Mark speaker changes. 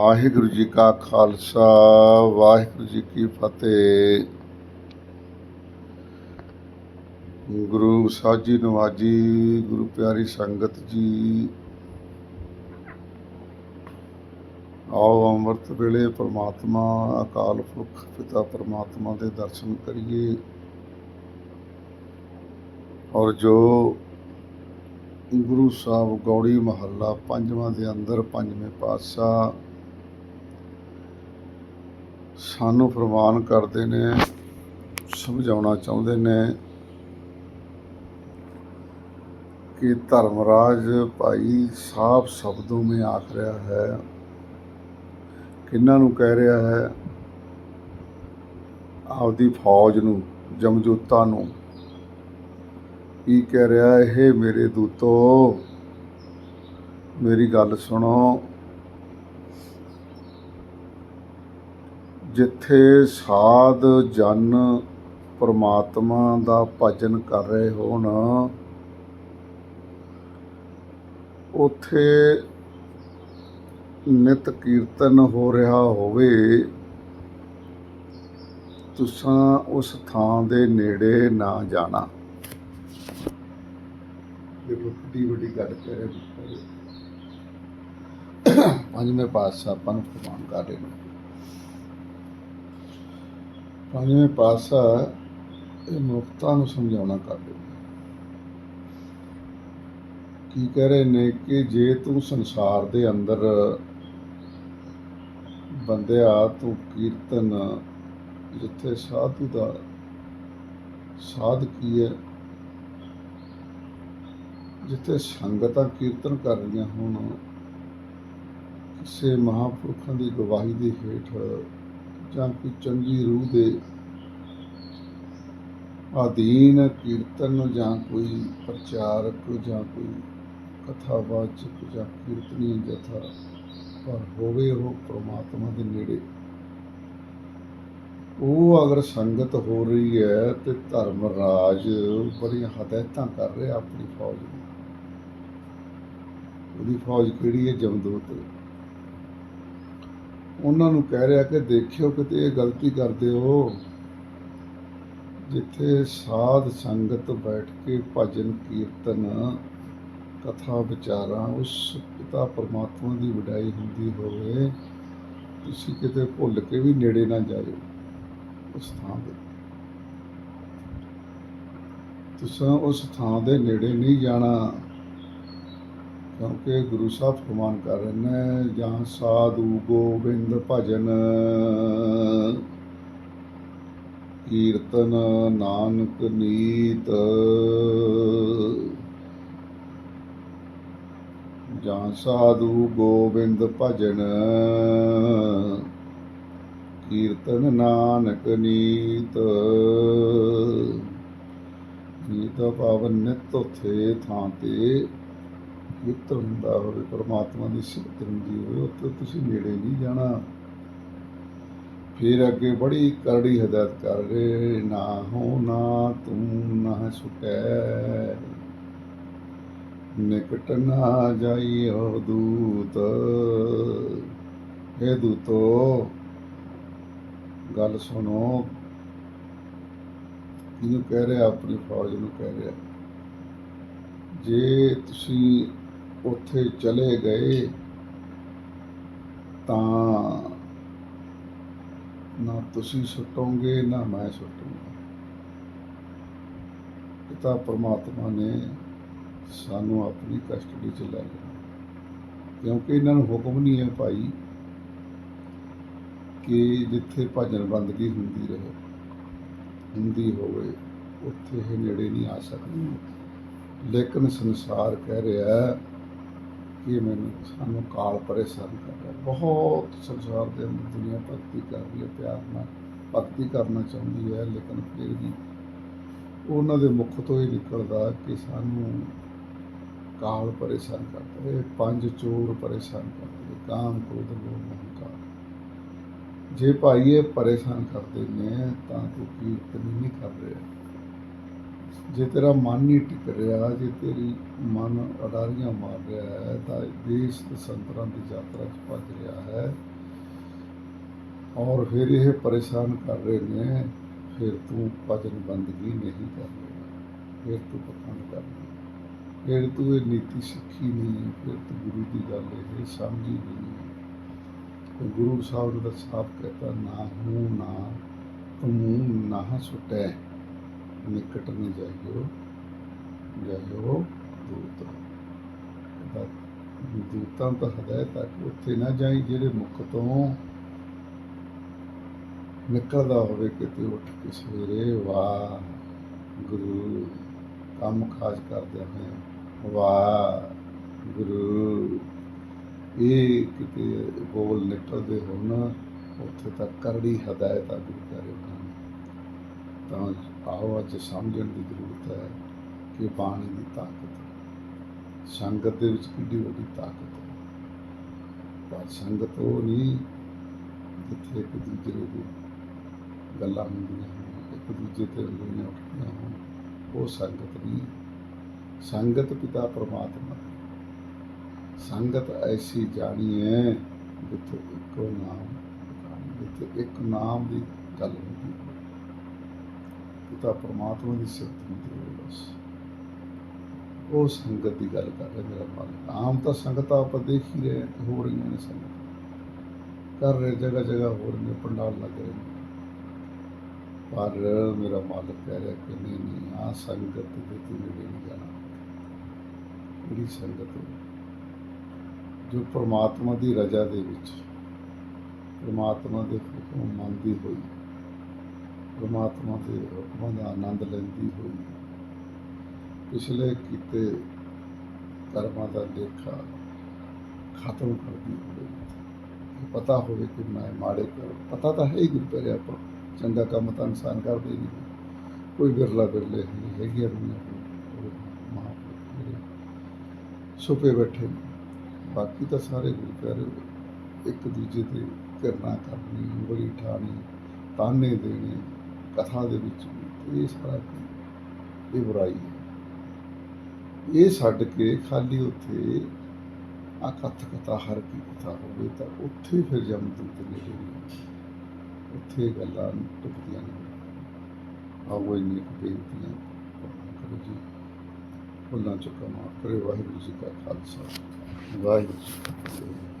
Speaker 1: ਵਾਹਿਗੁਰੂ ਜੀ ਕਾ ਖਾਲਸਾ, ਵਾਹਿਗੁਰੂ ਜੀ ਕੀ ਫਤਿਹ। ਗੁਰੂ ਸਾਹਿਬ ਜੀ ਨਵਾਜੀ ਗੁਰੂ ਪਿਆਰੀ ਸੰਗਤ ਜੀ। ਆਓ ਅੰਮ੍ਰਿਤ ਵੇਲੇ ਪ੍ਰਮਾਤਮਾ, ਅਕਾਲ ਪੁਰਖ ਪਿਤਾ ਪ੍ਰਮਾਤਮਾ ਦੇ ਦਰਸ਼ਨ ਕਰੀਏ। ਔਰ ਜੋ ਗੁਰੂ ਸਾਹਿਬ ਗੌੜੀ ਮਹੱਲਾ ਪੰਜਵਾਂ ਦੇ ਅੰਦਰ ਪੰਜਵੇਂ ਪਾਤਸ਼ਾਹ ਸਾਨੂੰ ਫਰਮਾਨ ਕਰਦੇ ਨੇ, ਸਮਝਾਉਣਾ ਚਾਹੁੰਦੇ ਨੇ ਕਿ ਧਰਮਰਾਜ ਭਾਈ ਸਾਫ਼ ਸ਼ਬਦੋਂ ਵਿੱਚ ਆਖ ਰਿਹਾ ਹੈ। ਕਿੰਨਾਂ ਨੂੰ ਕਹਿ ਰਿਹਾ ਹੈ? ਆਪਦੀ ਫੌਜ ਨੂੰ, ਜਮਜੋਤਾ ਨੂੰ। ਕੀ ਕਹਿ ਰਿਹਾ ਇਹ ਮੇਰੇ ਦੂਤੋ? ਮੇਰੀ ਗੱਲ ਸੁਣੋ। ਜਿੱਥੇ ਸਾਧ ਜਨ ਪਰਮਾਤਮਾ ਦਾ ਭਜਨ ਕਰ ਰਹੇ ਹੋਣ, ਉਥੇ ਨਿਤ ਕੀਰਤਨ ਹੋ ਰਿਹਾ ਹੋਵੇ, ਤੁਸਾਂ ਉਸ ਥਾਂ ਦੇ ਨੇੜੇ ਨਾ ਜਾਣਾ। ਦੇਖੋ ਕਿੰਨੀ ਵੱਡੀ ਗੱਲ ਕਹਿ ਰਹੇ ਪੰਜਵੇਂ ਪਾਤਸ਼ਾਹ ਆਪਾਂ ਨੂੰ ਫਰਮਾਨ ਕਰ ਰਹੇ ਨੇ। ਪੰਜਵੇਂ ਪਾਤਸ਼ਾਹ ਇਹ ਮਨੁੱਖਤਾ ਨੂੰ ਸਮਝਾਉਣਾ ਕਰਦੇ ਕੀ ਕਹਿ ਰਹੇ ਨੇ ਕਿ ਜੇ ਤੂੰ ਸੰਸਾਰ ਦੇ ਅੰਦਰ ਬੰਦਿਆ, ਤੂੰ ਕੀਰਤਨ ਜਿੱਥੇ ਸਾਧੂ ਦਾ ਸਾਧ ਕੀ ਹੈ, ਜਿੱਥੇ ਸੰਗਤਾਂ ਕੀਰਤਨ ਕਰ ਰਹੀਆਂ ਹੋਣ, ਕਿਸੇ ਮਹਾਂਪੁਰਖਾਂ ਦੀ ਗਵਾਹੀ ਦੇ ਹੇਠ ਜਾਂ ਕੋਈ ਚੰਗੀ ਰੂਹ ਦੇ ਅਧੀਨ ਕੀਰਤਨ ਜਾਂ ਕੋਈ ਪ੍ਰਚਾਰਕ ਜਾਂ ਕੋਈ ਕਥਾਵਾਚਕ ਜਾਂ ਕੀਰਤਨੀ ਜਥਾ ਪਰ ਹੋਵੇ ਉਹ ਪ੍ਰਮਾਤਮਾ ਦੇ ਨੇੜੇ। ਉਹ ਅਗਰ ਸੰਗਤ ਹੋ ਰਹੀ ਹੈ ਤੇ ਧਰਮ ਰਾਜ ਬੜੀਆਂ ਹਦਾਇਤਾਂ ਕਰ ਰਿਹਾ ਆਪਣੀ ਫੌਜ ਨੂੰ। ਉਹਦੀ ਫੌਜ ਕਿਹੜੀ ਹੈ? ਜਮਦੂਤ। ਉਹਨਾਂ ਨੂੰ ਕਹਿ ਰਿਹਾ ਕਿ ਦੇਖਿਓ ਕਿਤੇ ਇਹ ਗਲਤੀ ਕਰਦੇ ਹੋ। ਜਿੱਥੇ ਸਾਧ ਸੰਗਤ ਬੈਠ ਕੇ ਭਜਨ, ਕੀਰਤਨ, ਕਥਾ, ਵਿਚਾਰਾਂ, ਉਸ ਪਿਤਾ ਪਰਮਾਤਮਾ ਦੀ ਵਡਾਈ ਹੁੰਦੀ ਹੋਵੇ, ਤੁਸੀਂ ਕਿਤੇ ਭੁੱਲ ਕੇ ਵੀ ਨੇੜੇ ਨਾ ਜਾਇਓ। ਉਸ ਥਾਂ ਦੇ ਤੁਸੀਂ ਉਸ ਥਾਂ ਦੇ ਨੇੜੇ ਨਹੀਂ ਜਾਣਾ। ਕਿਉਂਕਿ ਗੁਰੂ ਸਾਹਿਬ ਫਰਮਾਨ ਕਰ ਰਹੇ ਨੇ, ਜਾਂ ਸਾਧੂ ਗੋਬਿੰਦ ਭਜਨ, ਕੀਰਤਨ ਨਾਨਕ ਨੀਤ, ਜਾਂ ਸਾਧੂ ਗੋਬਿੰਦ ਭਜਨ, ਕੀਰਤਨ ਨਾਨਕ ਨੀਤ ਨੀਤ ਪਾਵਨ ਨਿਤ ਉਥੇ ਥਾਂ ਤੇ ਕੀਰਤਨ ਹੁੰਦਾ ਹੋਵੇ ਪਰਮਾਤਮਾ ਦੀ ਸਿਫਤ ਹੁੰਦੀ ਹੋਵੇ, ਉੱਥੇ ਤੁਸੀਂ ਨੇੜੇ ਨਹੀਂ ਜਾਣਾ। ਫਿਰ ਅੱਗੇ ਬੜੀ ਕਰੜੀ ਹਦਾਇਤ ਕਰ ਰਹੇ, ਨਾ ਹੋ, ਨਾ ਤੂੰ, ਨਾ ਸੁਟੈ। ਨਿਕਟ ਨਾ ਜਾਈਓ ਦੂਤ। ਇਹ ਦੂਤੋ, ਗੱਲ ਸੁਣੋ। ਇਹਨੂੰ ਕਹਿ ਰਿਹਾ? ਆਪਣੀ ਫੌਜ ਨੂੰ ਕਹਿ ਰਿਹਾ। ਜੇ ਤੁਸੀਂ ਉੱਥੇ ਚਲੇ ਗਏ ਤਾਂ ਨਾ ਤੁਸੀਂ ਸੁੱਟੋਗੇ, ਨਾ ਮੈਂ ਸੁੱਟੂਗਾ। ਪਿਤਾ ਪਰਮਾਤਮਾ ਨੇ ਸਾਨੂੰ ਆਪਣੀ ਕਸਟਡੀ 'ਚ ਲੈ ਲਿਆ। ਕਿਉਂਕਿ ਇਹਨਾਂ ਨੂੰ ਹੁਕਮ ਨਹੀਂ ਹੈ ਭਾਈ ਕਿ ਜਿੱਥੇ ਭਜਨ ਬੰਦਗੀ ਹੁੰਦੀ ਰਹੇ, ਹੁੰਦੀ ਹੋਵੇ, ਉੱਥੇ ਇਹ ਨੇੜੇ ਨਹੀਂ ਆ ਸਕਦੀ। ਲੇਕਿਨ ਸੰਸਾਰ ਕਹਿ ਰਿਹਾ ਹੈ ਮੈਨੂੰ, ਸਾਨੂੰ ਕਾਲ ਪਰੇਸ਼ਾਨ ਕਰ ਬਹੁਤ ਸੰਸਾਰ ਦੇ ਅੰਦਰ ਦੁਨੀਆ ਭਗਤੀ ਕਰ ਰਹੀ ਹੈ, ਪਿਆਰ ਨਾਲ ਭਗਤੀ ਕਰਨਾ ਚਾਹੁੰਦੀ ਹੈ, ਲੇਕਿਨ ਫਿਰ ਵੀ ਉਹਨਾਂ ਦੇ ਮੁਖ ਤੋਂ ਹੀ ਨਿਕਲਦਾ ਕਿ ਸਾਨੂੰ ਕਾਲ ਪਰੇਸ਼ਾਨ ਕਰਦਾ ਇਹ ਪੰਜ ਚੋਰ ਪਰੇਸ਼ਾਨ ਕਰਦੇ ਕਾਮ, ਕ੍ਰੋਧ ਲੋਭ ਹੰਕਾਰ ਜੇ ਭਾਈ ਇਹ ਪਰੇਸ਼ਾਨ ਕਰਦੇ ਨੇ, ਤਾਂ ਤੂੰ ਕੀਰਤਨ ਨਹੀਂ ਕਰ ਰਿਹਾ। ਜੇ ਤੇਰਾ ਮਨ ਨਹੀਂ ਟਿਕ ਰਿਹਾ, ਜੇ ਤੇਰੀ ਮਨ ਅਡਾਰੀਆਂ ਮਾਰ ਰਿਹਾ ਹੈ, ਤਾਂ ਦੇਸ਼ ਤੇ ਸੰਤਰਾਂ ਦੀ ਯਾਤਰਾ 'ਚ ਭੱਜ ਰਿਹਾ ਹੈ। ਔਰ ਫਿਰ ਇਹ ਪਰੇਸ਼ਾਨ ਕਰ ਰਹੇ ਨੇ, ਫਿਰ ਤੂੰ ਭਜਨ ਬੰਦਗੀ ਨਹੀਂ ਕਰ ਰਿਹਾ, ਫਿਰ ਤੂੰ ਪਖੰਡ ਕਰ ਰਿਹਾ। ਫਿਰ ਤੂੰ ਇਹ ਨੀਤੀ ਸਿੱਖੀ ਨਹੀਂ, ਫਿਰ ਤੂੰ ਗੁਰੂ ਦੀ ਗੱਲ ਇਹ ਸਮਝੀ ਨਹੀਂ। ਹੈ ਗੁਰੂ ਸਾਹਿਬ ਨੇ ਤਾਂ ਸਾਫ਼ ਕਹਿਤਾ, ਨਾ ਹੂੰ ਨਾ, ਤੂੰ ਨਾ ਸੁਟੈ। ਨਿਕਟ ਨਹੀਂ ਜਾਇਓ ਜਾਇਓ ਦੂਤ ਦੂਤਾਂ ਤਾਂ ਹਦਾਇਤ ਆ ਕਿ ਉੱਥੇ ਨਾ ਜਾਈ ਜਿਹੜੇ ਮੁਖ ਤੋਂ ਨਿਕਲਦਾ ਹੋਵੇ ਕਿਤੇ ਉੱਠ ਕੇ ਸਵੇਰੇ ਵਾਹ ਗੁਰੂ ਕੰਮ ਖਾਜ ਕਰਦੇ ਹੋਇਆ ਵਾਹ ਗੁਰੂ ਇਹ ਕਿਤੇ ਬੋਲ ਨਿਕਲਦੇ ਹੋਣ ਉੱਥੇ ਤਾਂ ਕਰੜੀ ਹਦਾਇਤ ਆ ਗੁਰੂ ਪਿਆਰੇ ਉਹਨਾਂ ਤਾਂ ਆਓ ਅੱਜ ਸਮਝਣ ਦੀ ਜ਼ਰੂਰਤ ਹੈ ਕਿ ਬਾਣੀ ਦੀ ਤਾਕਤ ਸੰਗਤ ਦੇ ਵਿੱਚ ਕਿੰਨੀ ਵੱਡੀ ਤਾਕਤ ਹੈ। ਪਰ ਸੰਗਤ ਉਹ ਨਹੀਂ ਜਿੱਥੇ ਇੱਕ ਦੂਜੇ ਦੀ ਗੱਲਾਂ ਹੁੰਦੀਆਂ ਹੋਣ, ਇੱਕ ਦੂਜੇ ਤੇ ਉਂਗਲੀਆਂ ਉੱਠਦੀਆਂ ਹੋਣ, ਉਹ ਸੰਗਤ ਨਹੀਂ। ਸੰਗਤ ਪਿਤਾ ਪਰਮਾਤਮਾ ਸੰਗਤ ਐਸੀ ਜਾਣੀ ਹੈ ਜਿੱਥੇ ਇੱਕੋ ਨਾਮ, ਜਿੱਥੇ ਇੱਕ ਨਾਮ ਦੀ ਗੱਲ ਹੁੰਦੀ ਹੈ ਪਿਤਾ ਪਰਮਾਤਮਾ ਦੀ ਸਿਫਤ ਹੁੰਦੀ ਹੈ ਬਸ। ਉਹ ਸੰਗਤ ਦੀ ਗੱਲ ਕਰ ਰਿਹਾ ਮੇਰਾ ਮਾਲਕ। ਆਮ ਤਾਂ ਸੰਗਤਾਂ ਆਪਾਂ ਦੇਖ ਹੀ ਰਹੇ ਹੋ ਰਹੀਆਂ ਨੇ ਸੰਗਤ। ਕਰ ਰਹੇ, ਜਗ੍ਹਾ ਜਗ੍ਹਾ ਹੋ ਰਹੀਆਂ ਪੰਡਾਲ ਲੱਗ ਰਹੇ ਨੇ। ਪਰ ਮੇਰਾ ਮਾਲਕ ਕਹਿ ਰਿਹਾ ਕਿ ਨਹੀਂ ਨਹੀਂ ਆ ਸੰਗਤ ਦੇ ਤੂੰ ਨੇੜੇ ਨਹੀਂ ਜਾਣਾ। ਕਿਹੜੀ ਸੰਗਤ ਜੋ ਪ੍ਰਮਾਤਮਾ ਦੀ ਰਜ਼ਾ ਦੇ ਵਿੱਚ, ਪ੍ਰਮਾਤਮਾ ਦੇ ਹੁਕਮ ਮੰਨਦੀ ਹੋਈ। ਪਰਮਾਤਮਾ ਦੇ ਹੁਕਮਾਂ ਦਾ ਆਨੰਦ ਲੈਂਦੀ ਹੋਈ। ਪਿਛਲੇ ਕੀਤੇ ਕਰਮਾਂ ਦਾ ਲੇਖਾ ਖਤਮ ਕਰਦੀ ਹੋਵੇ ਪਤਾ ਹੋਵੇ ਕਿ ਮੈਂ ਮਾੜੇ ਕਰ ਪਤਾ ਤਾਂ ਹੈ ਹੀ ਗੁਰੂ ਪਿਆਰੇ ਆਪਾਂ, ਚੰਗਾ ਕੰਮ ਤਾਂ ਇਨਸਾਨ ਕਰਦੇ ਨਹੀਂ। ਕੋਈ ਬਿਰਲਾ ਬਿਰਲੇ ਨਹੀਂ ਹੈਗੀਆਂ ਦੁਨੀਆਂ ਮਹਾਂਪੁਰਖ ਬੈਠੇ ਨੇ। ਬਾਕੀ ਤਾਂ ਸਾਰੇ ਗੁਰੂ ਪਿਆਰੇ ਇੱਕ ਦੂਜੇ ਤੇ ਕਿਰਨਾ ਕਰਨੀ ਉਂਗਲੀ ਠਾਣੀ, ਤਾਨੇ ਦੇਣੇ ਕਥਾ ਦੇ ਵਿੱਚ ਇਹ ਸਾਰਾ ਇਹ ਬੁਰਾਈ ਹੈ। ਇਹ ਛੱਡ ਕੇ ਖਾਲੀ ਉੱਥੇ ਆ ਕਥ ਕਥਾ ਹਰ ਕੀ ਕਥਾ ਹੋਵੇ ਤਾਂ ਉੱਥੇ ਫਿਰ ਜਮ ਦੂਤ ਉੱਥੇ ਗੱਲਾਂ ਟੁੱਟਦੀਆਂ ਨਹੀਂ ਆਓ ਇੰਨੀ ਬੇਨਤੀਆਂ ਕਰੋ ਜੀ। ਭੁੱਲਾਂ ਚੁੱਕਾ ਮਾਫ ਕਰੇ, ਵਾਹਿਗੁਰੂ ਜੀ ਕਾ ਖਾਲਸਾ। ਵਾਹਿਗੁਰੂ ਜੀ ਕੀ ਫਤਿਹ।